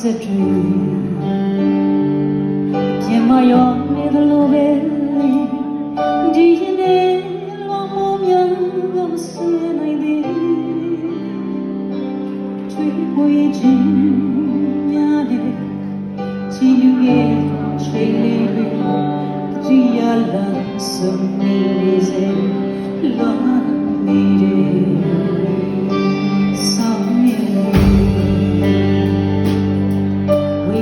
စစ်တွေပြမရောနေသလိုပဲဒီနေ့လုံးမမြန်မဆင်းနိုင်သည်တွေ့ပေါ်ခြင်းများတယ်ချီလူရဲ့ချိန်လေးတွေကြည်ရလမ်းစမီးစေလောနေတယ်